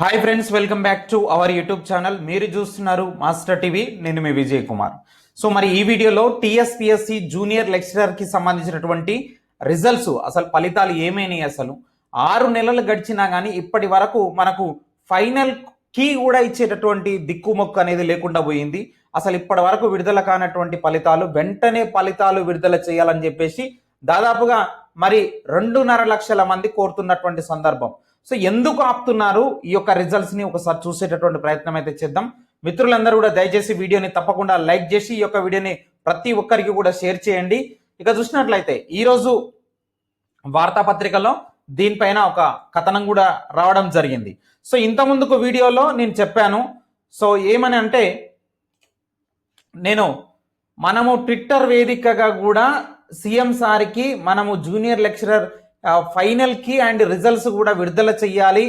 Hi friends welcome back to our YouTube channel మీరు చూస్తున్నారు master TV నేను మీ Vijay Kumar. So మరి ఈ వీడియోలో టీఎస్పిఎస్సి జూనియర్ లెక్చరర్కి సంబంధించినటువంటి రిజల్ట్స్ అసలు ఫలితాలు ఏమైనాయి అసలు? ఆరు నెలలు గడిచినా కానీ ఇప్పటి వరకు మనకు ఫైనల్ కీ కూడా ఇచ్చేటటువంటి దిక్కుమొక్కు అనేది లేకుండా పోయింది. అసలు ఇప్పటి వరకు విడుదల కానటువంటి ఫలితాలు వెంటనే ఫలితాలు విడుదల చేయాలని చెప్పేసి దాదాపుగా మరి రెండున్నర లక్షల మంది కోరుతున్నటువంటి సందర్భం. సో ఎందుకు ఆపుతున్నారు ఈ యొక్క రిజల్ట్స్ని ఒకసారి చూసేటటువంటి ప్రయత్నం అయితే చేద్దాం. మిత్రులందరూ కూడా దయచేసి వీడియోని తప్పకుండా లైక్ చేసి ఈ యొక్క వీడియోని ప్రతి ఒక్కరికి కూడా షేర్ చేయండి. ఇక చూసినట్లయితే ఈరోజు వార్తాపత్రికలో దీనిపైన ఒక కథనం కూడా రావడం జరిగింది. సో ఇంత ముందుకు వీడియోలో నేను చెప్పాను. సో ఏమని అంటే నేను మనము ట్విట్టర్ వేదికగా కూడా సీఎం సార్కి మనము జూనియర్ లెక్చరర్ ఫైనల్కి అండ్ రిజల్ట్స్ కూడా విడుదల చేయాలి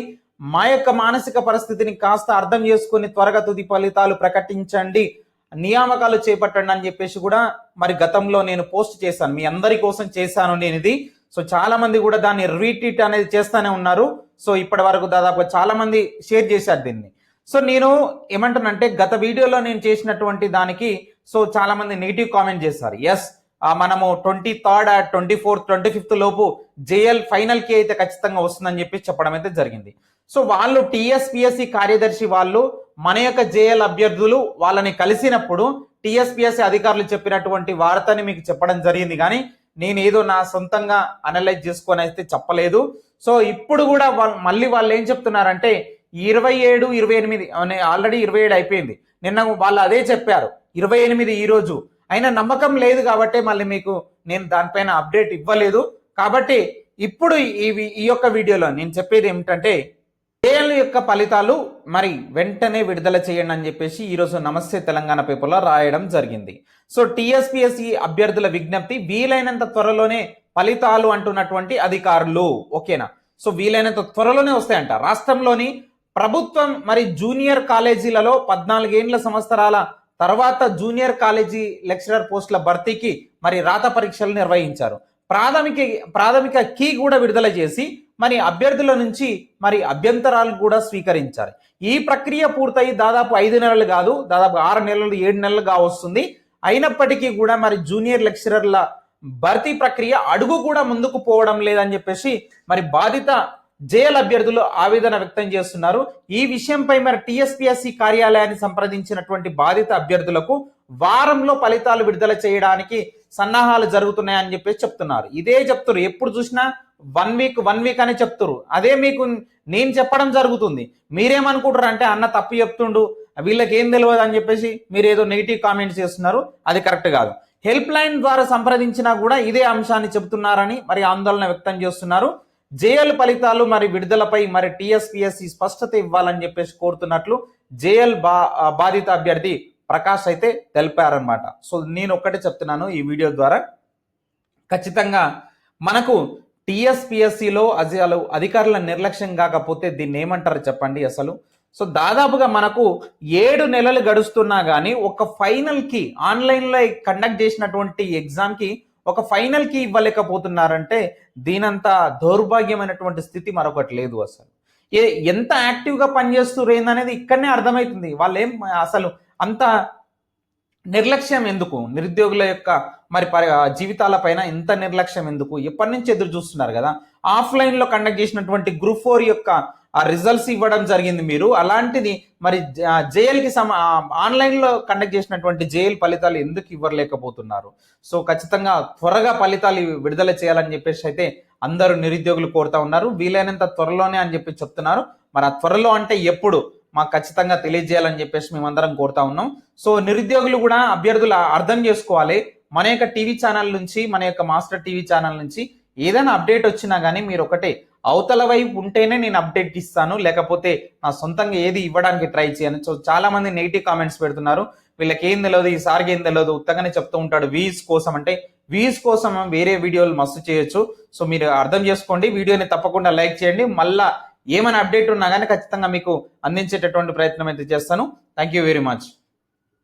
మా యొక్క మానసిక పరిస్థితిని కాస్త అర్థం చేసుకుని త్వరగా తుది ఫలితాలు ప్రకటించండి. నియామకాలు చేపట్టండి అని చెప్పేసి కూడా మరి గతంలో నేను పోస్ట్ చేశాను. మీ అందరి కోసం చేశాను నేను ఇది. సో చాలా మంది కూడా దాన్ని రీట్వీట్ అనేది చేస్తానే ఉన్నారు. సో ఇప్పటి వరకు దాదాపు చాలా మంది షేర్ చేశారు దీన్ని. సో నేను ఏమంటానంటే గత వీడియోలో నేను చేసినటువంటి దానికి సో చాలా మంది నెగిటివ్ కామెంట్ చేశారు. ఎస్ మనము twenty third twenty fourth twenty fifth లోపు జేఎల్ ఫైనల్కి అయితే ఖచ్చితంగా వస్తుందని చెప్పి చెప్పడం అయితే జరిగింది. సో వాళ్ళు టీఎస్పిఎస్సి కార్యదర్శి వాళ్ళు మన యొక్క జేఎల్ అభ్యర్థులు వాళ్ళని కలిసినప్పుడు టీఎస్పిఎస్సి అధికారులు చెప్పినటువంటి వార్తని మీకు చెప్పడం జరిగింది. కానీ నేను ఏదో నా సొంతంగా అనలైజ్ చేసుకొని అయితే చెప్పలేదు. సో ఇప్పుడు కూడా వాళ్ళు మళ్ళీ వాళ్ళు ఏం చెప్తున్నారంటే ఇరవై ఏడు ఇరవై ఎనిమిది ఆల్రెడీ ఇరవై ఏడు అయిపోయింది. నిన్న వాళ్ళు అదే చెప్పారు. ఇరవై ఎనిమిది ఈ రోజు. అయినా నమ్మకం లేదు కాబట్టి మళ్ళీ మీకు నేను దానిపైన అప్డేట్ ఇవ్వలేదు. కాబట్టి ఇప్పుడు ఈ ఈ యొక్క వీడియోలో నేను చెప్పేది ఏమిటంటే ఏఎల్ యొక్క ఫలితాలు మరి వెంటనే విడుదల చేయండి అని చెప్పేసి ఈరోజు నమస్తే తెలంగాణ పేపర్లో రాయడం జరిగింది. సో టీఎస్పీఎస్ఈ అభ్యర్థుల విజ్ఞప్తి వీలైనంత త్వరలోనే ఫలితాలు అంటున్నటువంటి అధికారులు. ఓకేనా? సో వీలైనంత త్వరలోనే వస్తాయంట. రాష్ట్రంలోని ప్రభుత్వం మరి జూనియర్ కాలేజీలలో పద్నాలుగేండ్ల సంవత్సరాల తర్వాత జూనియర్ కాలేజీ లెక్చరర్ పోస్టుల భర్తీకి మరి రాత పరీక్షలు నిర్వహించారు. ప్రాథమిక ప్రాథమిక కీ కూడా విడుదల చేసి మరి అభ్యర్థుల నుంచి మరి అభ్యంతరాలు కూడా స్వీకరించారు. ఈ ప్రక్రియ పూర్తయి దాదాపు ఐదు నెలలు కాదు దాదాపు ఆరు నెలలు ఏడు నెలలుగా వస్తుంది. అయినప్పటికీ కూడా మరి జూనియర్ లెక్చరర్ల భర్తీ ప్రక్రియ అడుగు కూడా ముందుకు పోవడం లేదని చెప్పేసి మరి బాధిత జేఎల్ అభ్యర్థులు ఆవేదన వ్యక్తం చేస్తున్నారు. ఈ విషయంపై మరి టీఎస్పీఎస్సీ కార్యాలయాన్ని సంప్రదించినటువంటి బాధిత అభ్యర్థులకు వారంలో ఫలితాలు విడుదల చేయడానికి సన్నాహాలు జరుగుతున్నాయని చెప్పేసి చెప్తున్నారు. ఇదే చెప్తున్నారు ఎప్పుడు చూసినా వన్ వీక్ వన్ వీక్ అని చెప్తురు. అదే మీకు నేను చెప్పడం జరుగుతుంది. మీరేమనుకుంటారు అంటే అన్న తప్పు చెప్తుండు వీళ్ళకి ఏం తెలియదు అని చెప్పేసి మీరు ఏదో నెగిటివ్ కామెంట్స్ చేస్తున్నారు. అది కరెక్ట్ కాదు. హెల్ప్ లైన్ ద్వారా సంప్రదించినా కూడా ఇదే అంశాన్ని చెబుతున్నారని మరి ఆందోళన వ్యక్తం చేస్తున్నారు. జేఎల్ ఫలితాలు మరి విడుదలపై మరి టిఎస్పిఎస్సి స్పష్టత ఇవ్వాలని చెప్పేసి కోరుతున్నట్లు జేఎల్ బా బాధిత అభ్యర్థి ప్రకాష్ అయితే తెలిపారనమాట సో నేను ఒక్కటే చెప్తున్నాను ఈ వీడియో ద్వారా. ఖచ్చితంగా మనకు టిఎస్పిఎస్సిలో అసలు అధికారుల నిర్లక్ష్యం కాకపోతే దీన్ని ఏమంటారు చెప్పండి అసలు? సో దాదాపుగా మనకు ఏడు నెలలు గడుస్తున్నా కానీ ఒక ఫైనల్కి ఆన్లైన్లో కండక్ట్ చేసినటువంటి ఎగ్జామ్కి ఒక ఫైనల్కి ఇవ్వలేకపోతున్నారంటే దీనంత దౌర్భాగ్యమైనటువంటి స్థితి మరొకటి లేదు అసలు. ఏ ఎంత యాక్టివ్గా పనిచేస్తున్నారు ఏందనేది ఇక్కడనే అర్థమవుతుంది వాళ్ళు ఏం అసలు అంత నిర్లక్ష్యం ఎందుకు? నిరుద్యోగుల యొక్క మరి జీవితాల పైన ఇంత నిర్లక్ష్యం ఎందుకు? ఎప్పటి నుంచి ఎదురు చూస్తున్నారు కదా? ఆఫ్లైన్లో కండక్ట్ చేసినటువంటి గ్రూప్ ఫోర్ యొక్క ఆ రిజల్ట్స్ ఇవ్వడం జరిగింది మీరు. అలాంటిది మరి జేఎల్కి సమ ఆన్లైన్లో కండక్ట్ చేసినటువంటి జేఎల్ ఫలితాలు ఎందుకు ఇవ్వలేకపోతున్నారు? సో ఖచ్చితంగా త్వరగా ఫలితాలు విడుదల చేయాలని చెప్పేసి అయితే అందరూ నిరుద్యోగులు కోరుతా ఉన్నారు. వీలైనంత త్వరలోనే అని చెప్పి చెప్తున్నారు. మరి ఆ త్వరలో అంటే ఎప్పుడు? మాకు ఖచ్చితంగా తెలియజేయాలని చెప్పేసి మేమందరం కోరుతా ఉన్నాం. సో నిరుద్యోగులు కూడా అభ్యర్థులు అర్థం చేసుకోవాలి. మన యొక్క టీవీ ఛానల్ నుంచి మన యొక్క మాస్టర్ టీవీ ఛానల్ నుంచి ఏదైనా అప్డేట్ వచ్చినా కానీ మీరు ఒకటే అవతల వైపు ఉంటేనే నేను అప్డేట్ ఇస్తాను లేకపోతే నా సొంతంగా ఏది ఇవ్వడానికి ట్రై చేయను. సో చాలా మంది నెగిటివ్ కామెంట్స్ పెడుతున్నారు. వీళ్ళకి ఏం తెలియదు సార్కి ఏం తెలియదు ఉత్తగానే చెప్తూ ఉంటాడు వీస్ కోసం అంటే వీస్ కోసం వేరే వీడియోలు మస్తు చేయొచ్చు. సో మీరు అర్థం చేసుకోండి వీడియోని తప్పకుండా లైక్ చేయండి. మళ్ళా ఏమైనా అప్డేట్ ఉన్నా కానీ ఖచ్చితంగా మీకు అందించేటటువంటి ప్రయత్నం అయితే చేస్తాను. Thank you very much